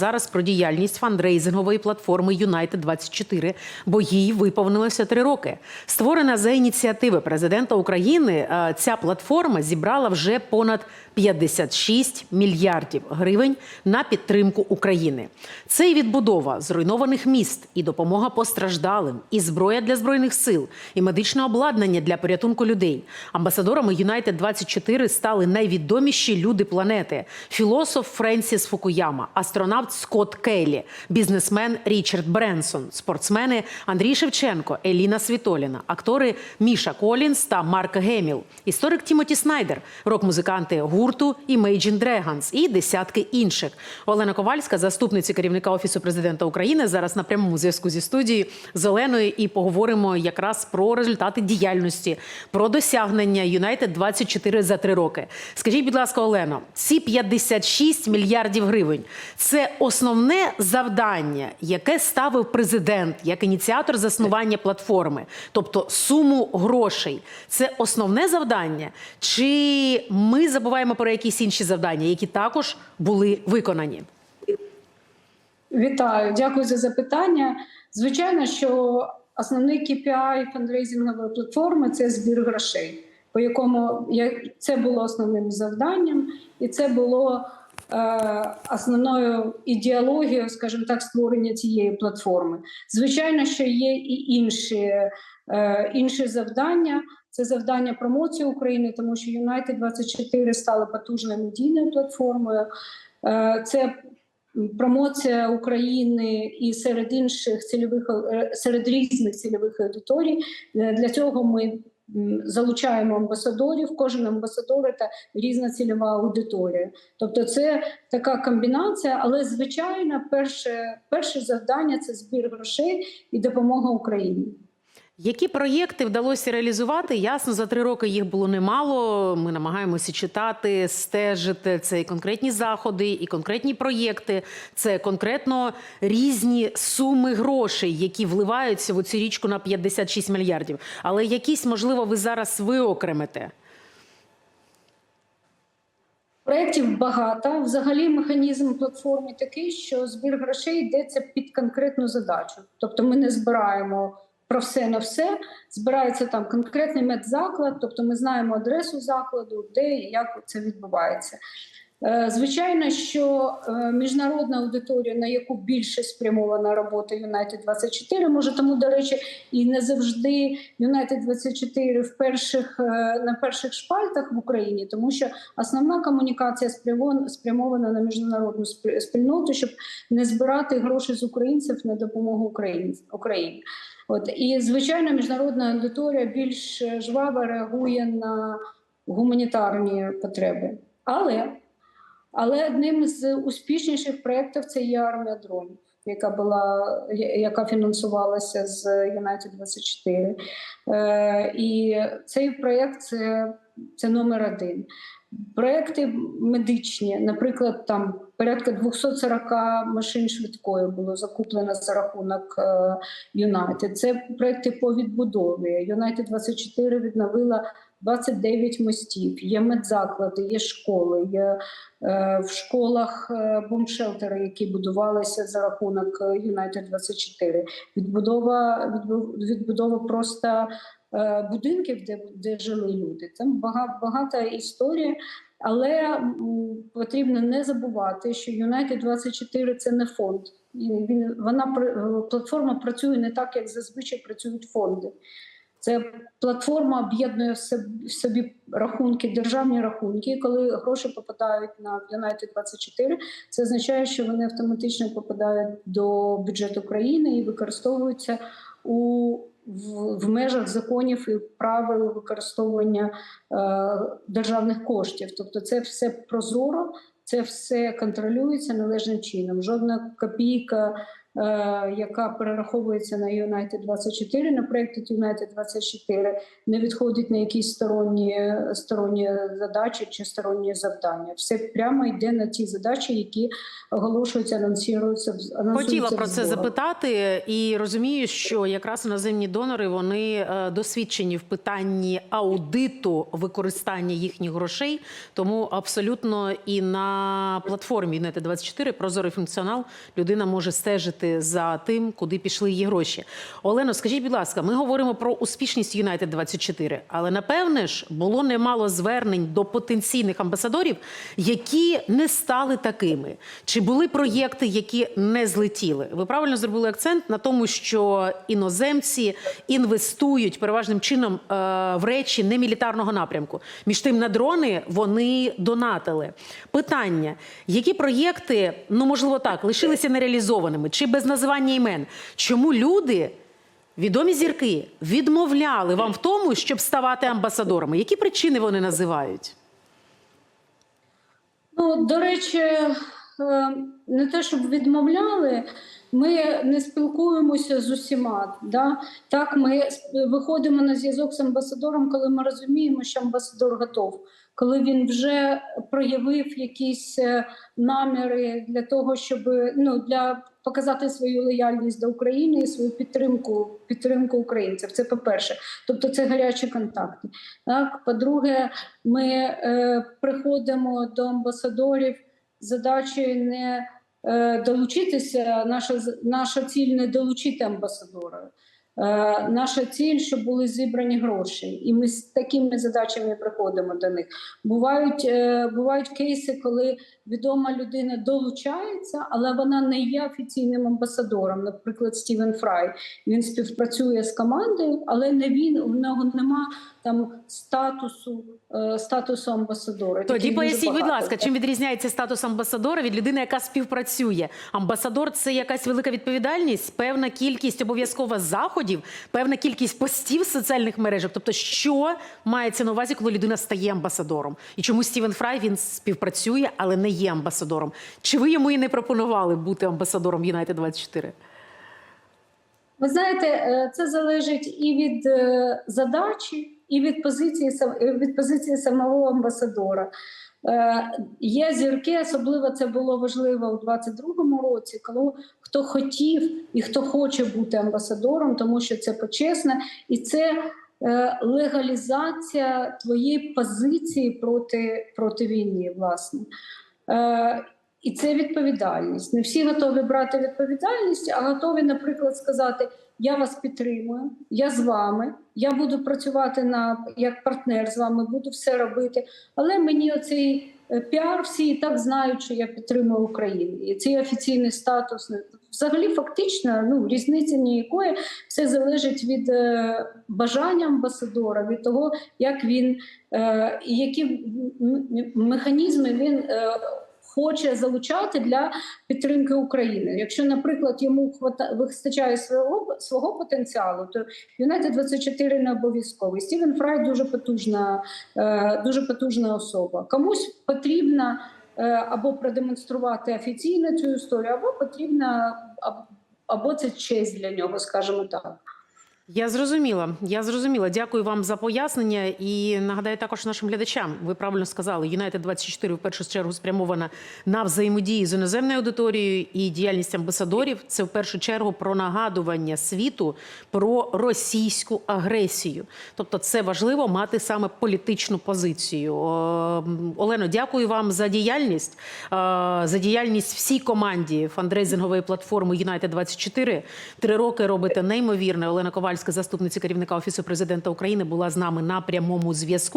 Зараз про діяльність фандрейзингової платформи United 24 бо їй виповнилося три роки. Створена за ініціативи президента України. е, Ця платформа зібрала вже понад 56 мільярдів гривень на підтримку України. Це і відбудова зруйнованих міст, і допомога постраждалим, і зброя для збройних сил, і медичне обладнання для порятунку людей. Амбасадорами United 24 стали найвідоміші люди планети: філософ Френсіс Фукуяма, астронавт Скотт Кейлі, бізнесмен Річард Бренсон, спортсмени Андрій Шевченко, Еліна Світоліна, актори Міша Колінс та Марк Геміл, історик Тімоті Снайдер, рок-музиканти гурту Imagine Dragons і десятки інших. Олена Ковальська, заступниця керівника офісу президента України, зараз на прямому зв'язку зі студією з Оленою і поговоримо якраз про результати діяльності, про досягнення United 24 за три роки. Скажіть, будь ласка, Олено, ці 56 мільярдів гривень це основне завдання, яке ставив президент як ініціатор заснування платформи, тобто суму грошей. Це основне завдання, чи ми забуваємо про якісь інші завдання, які також були виконані? Вітаю, дякую за запитання. Звичайно, що основний KPI фандрейзингової платформи це збір грошей, по якому це було основним завданням, і це було основною ідеологією, скажімо так, створення цієї платформи. Звичайно, що є і інші, е, інші завдання. Це завдання промоції України, тому що United 24 стали потужною медійною платформою. Е, Це промоція України і серед інших цільових е, серед різних цільових аудиторій. Е, Для цього ми залучаємо амбасадорів. Кожен амбасадор це різна цільова аудиторія. Тобто, це така комбінація, але звичайно, перше, перше завдання це збір грошей і допомога Україні. Які проєкти вдалося реалізувати? Ясно, за три роки їх було немало. Ми намагаємося читати, стежити. Це і конкретні заходи, і конкретні проєкти. Це конкретно різні суми грошей, які вливаються в цю річку на 56 мільярдів. Але якісь, можливо, ви зараз виокремите. Проєктів багато. Взагалі, механізм платформи такий, що збір грошей йдеться під конкретну задачу. Тобто, ми не збираємо про все на все. Збирається там конкретний медзаклад, тобто ми знаємо адресу закладу, де і як це відбувається. Е, Звичайно, що е, міжнародна аудиторія, на яку більше спрямована робота United 24, може тому, до речі, і не завжди United 24 в перших е, на перших шпальтах в Україні, тому що основна комунікація спрямована на міжнародну спі- спільноту, щоб не збирати гроші з українців на допомогу Україн- Україні. От і звичайно, міжнародна аудиторія більш жваво реагує на гуманітарні потреби. Але але одним з успішніших проєктів це є армія дронів, яка була яка фінансувалася з United 24. Е, і цей проєкт це, це номер один. Проекти медичні, наприклад, там порядка 240 машин швидкої було закуплено за рахунок е, United. Це проекти по відбудові. United 24 відновила 29 мостів, є медзаклади, є школи, є е, в школах е, бомбшелтери, які будувалися за рахунок е, United 24. Відбудова, відбу- відбудова просто е, будинків, де, де жили люди. Там багата історія. Але потрібно не забувати, що United 24 це не фонд. Він вона е, платформа працює не так, як зазвичай працюють фонди. Це платформа об'єднує в собі рахунки, державні рахунки. Коли гроші попадають на United 24, це означає, що вони автоматично попадають до бюджету країни і використовуються у в, в межах законів і правил використовування е, державних коштів. Тобто, це все прозоро, це все контролюється належним чином. Жодна копійка яка перераховується на United 24, на проєкті United 24, не відходить на якісь сторонні, сторонні задачі чи сторонні завдання. Все прямо йде на ті задачі, які оголошуються, анонсуються. анонсуються Хотіла про це запитати, і розумію, що якраз іноземні донори вони е, досвідчені в питанні аудиту використання їхніх грошей. Тому абсолютно і на платформі United 24 прозорий функціонал людина може стежити за тим, куди пішли її гроші. Олено, скажіть, будь ласка, ми говоримо про успішність United 24, але напевне ж було немало звернень до потенційних амбасадорів, які не стали такими. Чи були проєкти, які не злетіли? Ви правильно зробили акцент на тому, що іноземці інвестують переважним чином е, в речі немілітарного напрямку. Між тим на дрони вони донатили. Питання: які проєкти, ну можливо так, лишилися нереалізованими чи без називання імен? Чому люди? Відомі зірки відмовляли вам в тому, щоб ставати амбасадорами. Які причини вони називають? Ну, до речі, не те, щоб відмовляли, ми не спілкуємося з усіма. Да? Так, ми виходимо на зв'язок з амбасадором, коли ми розуміємо, що амбасадор готов, коли він вже проявив якісь е, наміри для того, щоб ну, для показати свою лояльність до України і свою підтримку, підтримку українців. Це по-перше. Тобто це гарячі контакти. Так, по-друге, ми е, приходимо до амбасадорів задачею не е, долучитися. Наша наша ціль не долучити амбасадора. Е, наша ціль, щоб були зібрані гроші, і ми з такими задачами приходимо до них. Бувають, е, бувають кейси, коли відома людина долучається, але вона не є офіційним амбасадором. Наприклад, Стівен Фрай. Він співпрацює з командою, але не він у нього нема там статусу, е, статусу амбасадора. Тоді поясніть, будь ласка, чим відрізняється статус амбасадора від людини, яка співпрацює? Амбасадор це якась велика відповідальність, певна кількість обов'язково заходів, певна кількість постів в соціальних мережах. Тобто, що мається на увазі, коли людина стає амбасадором? І чому Стівен Фрай він співпрацює, але не є амбасадором? Чи ви йому і не пропонували бути амбасадором United 24? Ви знаєте, е, це залежить і від е, задачі, і від позиції е, від позиції самого амбасадора. Е, Є зірки, особливо це було важливо у 22-му році, коли хто хотів і хто хоче бути амбасадором, тому що це почесне, і це е, легалізація твоєї позиції проти, проти війни, власне. Е, і це відповідальність. Не всі готові брати відповідальність, а готові, наприклад, сказати: Я вас підтримую, я з вами, я буду працювати на як партнер з вами, буду все робити. Але мені оцей е, піар всі і так знають, що я підтримую Україну. І цей офіційний статус взагалі фактично ну різниці ніякої. Все залежить від е, бажання амбасадора, від того, як він е, які механізми він. Е, Хоче залучати для підтримки України. Якщо, наприклад, йому вистачає свого свого потенціалу, то Юнайтед 24 не обов'язковий. Стівен Фрай дуже потужна, е, дуже потужна особа. Комусь потрібно е, або продемонструвати офіційно цю історію, або потрібно або це честь для нього, скажімо так. Я зрозуміла. Я зрозуміла. Дякую вам за пояснення. І нагадаю також нашим глядачам. Ви правильно сказали, Юнайтед 24 в першу чергу спрямована на взаємодії з іноземною аудиторією і діяльність амбасадорів. Це в першу чергу про нагадування світу про російську агресію. Тобто, це важливо мати саме політичну позицію. Олено, дякую вам за діяльність, е, за діяльність всій команді фандрейзингової платформи Юнайтед 24 Три роки робите неймовірне. Олена Ковальська, заступниця керівника офісу президента України, була з нами на прямому зв'язку.